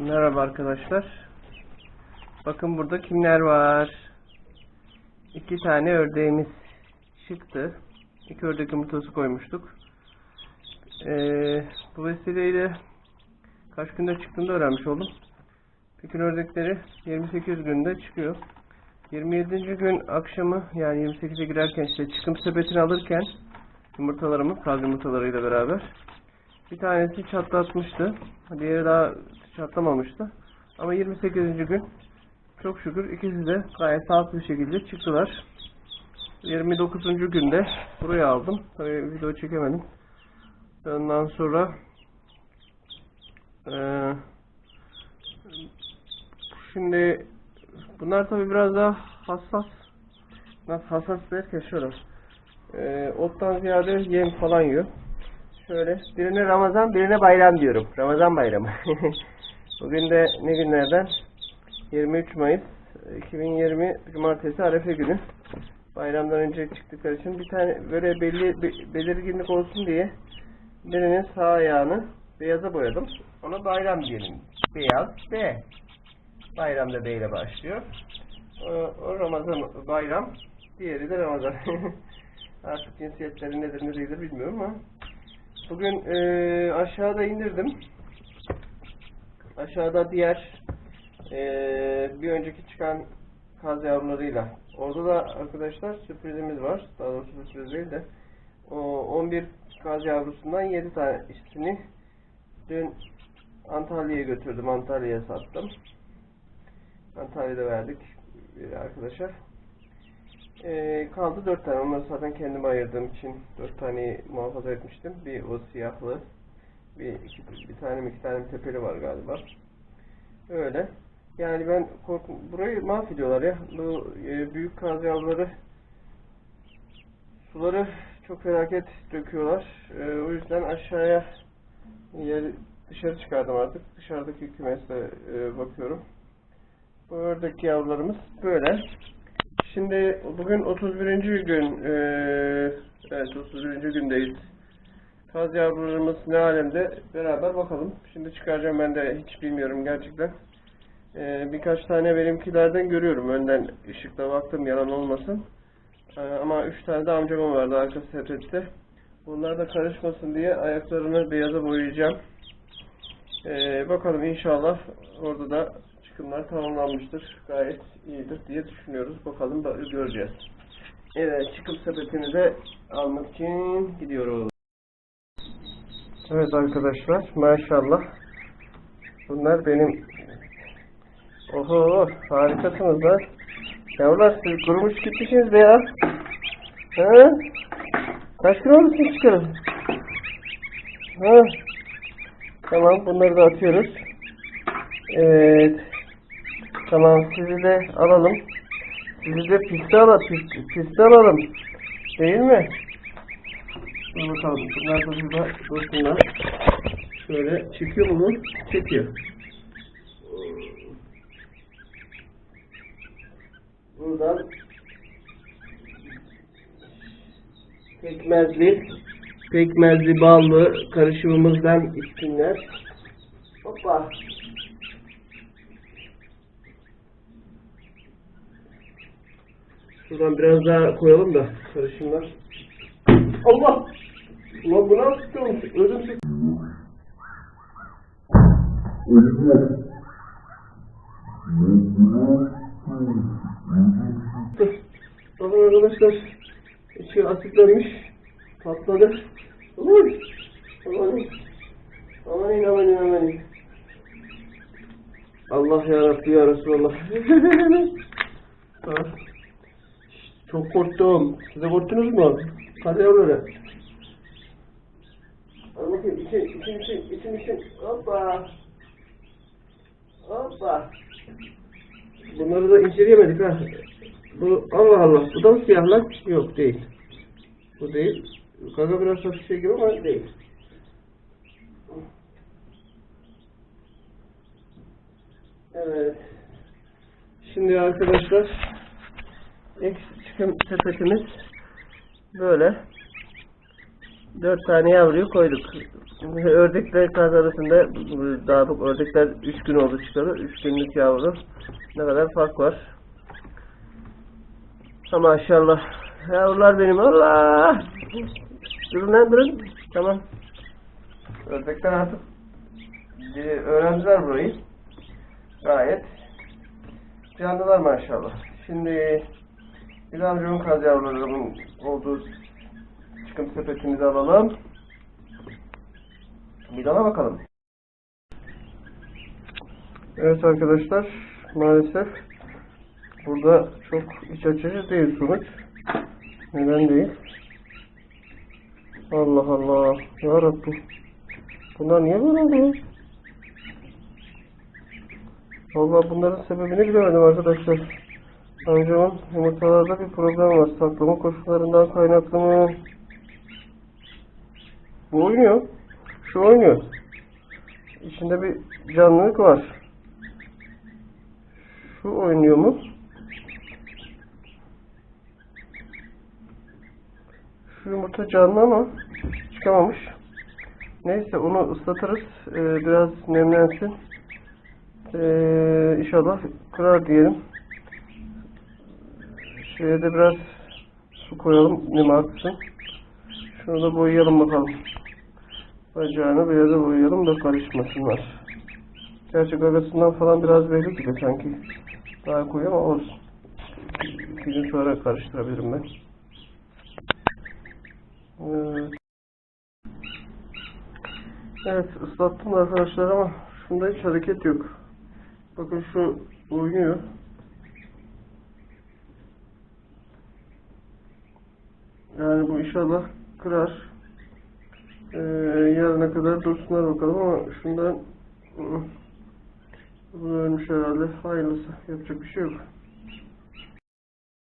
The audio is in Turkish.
Merhaba arkadaşlar. Bakın burada kimler var. İki tane ördeğimiz çıktı. İki ördek yumurtası koymuştuk. Ee, bu vesileyle kaç günde çıktığını öğrenmiş oldum. Bütün ördekleri 28 günde çıkıyor. 27. gün akşamı yani 28'e girerken işte çıkım sepetini alırken yumurtalarımı, kaz yumurtalarıyla beraber bir tanesi çatlatmıştı. Diğeri daha çatlamamıştı. Ama 28. gün çok şükür ikisi de gayet sağlıklı bir şekilde çıktılar. 29. günde buraya aldım. Tabii video çekemedim. Ondan sonra eee şimdi bunlar tabii biraz daha hassas. Hassas derken şöyle. Eee ottan ziyade yem falan yiyor. Şöyle birine Ramazan birine bayram diyorum. Ramazan bayramı. Bugün de ne günlerden? 23 Mayıs 2020 Cumartesi Arefe günü. Bayramdan önce çıktıkları için bir tane böyle belli be- belirginlik olsun diye birinin sağ ayağını beyaza boyadım. Ona bayram diyelim. Beyaz B. Bayram da B ile başlıyor. O, o Ramazan bayram. Diğeri de Ramazan. Artık cinsiyetleri nedir ne değildir bilmiyorum ama Bugün eee, aşağıda indirdim. Aşağıda diğer eee, bir önceki çıkan kaz yavrularıyla. Orada da arkadaşlar sürprizimiz var. Daha doğrusu sürpriz değil de. O 11 kaz yavrusundan 7 tanesini dün Antalya'ya götürdüm. Antalya'ya sattım. Antalya'da verdik bir arkadaşa. Ee, kaldı dört tane. Onları zaten kendime ayırdığım için dört taneyi muhafaza etmiştim. Bir o siyahlı, bir, iki, bir tane iki tane tepeli var galiba. Öyle. Yani ben korkum, burayı mahvediyorlar ya. Bu e, büyük kaz yavruları suları çok felaket döküyorlar. E, o yüzden aşağıya yer, dışarı çıkardım artık. Dışarıdaki kümese e, bakıyorum. Bu ördek yavrularımız böyle. Şimdi bugün 31. gün eee evet 31. gündeyiz. Kaz yavrularımız ne alemde beraber bakalım. Şimdi çıkaracağım ben de hiç bilmiyorum gerçekten. Eee, birkaç tane benimkilerden görüyorum. Önden ışıkla baktım yalan olmasın. Eee, ama 3 tane de amcamın vardı arka sepette. Bunlar da karışmasın diye ayaklarını beyaza boyayacağım. Eee, bakalım inşallah orada da çıkımlar tamamlanmıştır. Gayet iyidir diye düşünüyoruz. Bakalım da göreceğiz. Evet çıkım sepetini de almak için gidiyoruz. Evet arkadaşlar maşallah. Bunlar benim Oho harikasınız lan. Yavrular siz kurumuş gitmişsiniz be ya. Ha? Kaç gün oldu siz? Ha? Tamam bunları da atıyoruz. Evet. Tamam sizi de alalım. Sizi de piste alalım. Piste, alalım. Değil mi? Dur bakalım. Bunlar da burada dursunlar. Şöyle çekiyor mu? Çekiyor. Buradan pekmezli pekmezli ballı karışımımızdan içsinler. Hoppa. Şuradan biraz daha koyalım da karışımlar. Allah! Ulan bu nasıl tutuyormuş? Ödüm çıktı. Bakın arkadaşlar içi asitlenmiş. Patladı. Ulan! Aman Aman aman aman Allah ya Rabbi ya Resulallah. Ha. Çok korktum. Siz de korktunuz mu? Hadi yavrulara. Al bakayım için için için için için. Hoppa. Hoppa. Bunları da inceleyemedik ha. Bu Allah Allah. Bu da mı siyah lan? Yok değil. Bu değil. Gaga biraz hafif şey gibi ama değil. Evet. Şimdi arkadaşlar ilk çıkım sepetimiz böyle. Dört tane yavruyu koyduk. Ördekler kaz arasında daha bu ördekler üç gün oldu çıkalı. Üç günlük yavru. Ne kadar fark var. Ha maşallah. Yavrular benim. Allah! Durun lan durun. Tamam. Ördekler artık öğrendiler burayı. Gayet canlılar maşallah. Şimdi bir amcamın kaz yavrularının olduğu çıkım sepetimizi alalım. Bir dala bakalım. Evet arkadaşlar maalesef burada çok iç açıcı değil sonuç. Neden değil? Allah Allah. Ya Rabbi. Bunlar niye böyle oldu? Vallahi bunların sebebini bilemedim arkadaşlar. Amcamın yumurtalarda bir problem var. Saklama koşullarından kaynaklı mı? Bu oynuyor. Şu oynuyor. İçinde bir canlılık var. Şu oynuyor mu? Şu yumurta canlı ama çıkamamış. Neyse onu ıslatırız. Ee, biraz nemlensin. Ee, inşallah kırar diyelim. Şeye de biraz su koyalım. Nem. Şunu da boyayalım bakalım. Bacağını beyaza boyayalım da karışmasınlar. Gerçi gagasından falan biraz belli gibi sanki. Daha koyu ama olsun. İki gün sonra karıştırabilirim ben. Evet. Evet ıslattım arkadaşlar ama şunda hiç hareket yok. Bakın şu oynuyor. Yani bu inşallah kırar. Ee, yarına kadar dursunlar bakalım ama şundan bu ölmüş herhalde. Hayırlısı. Yapacak bir şey yok.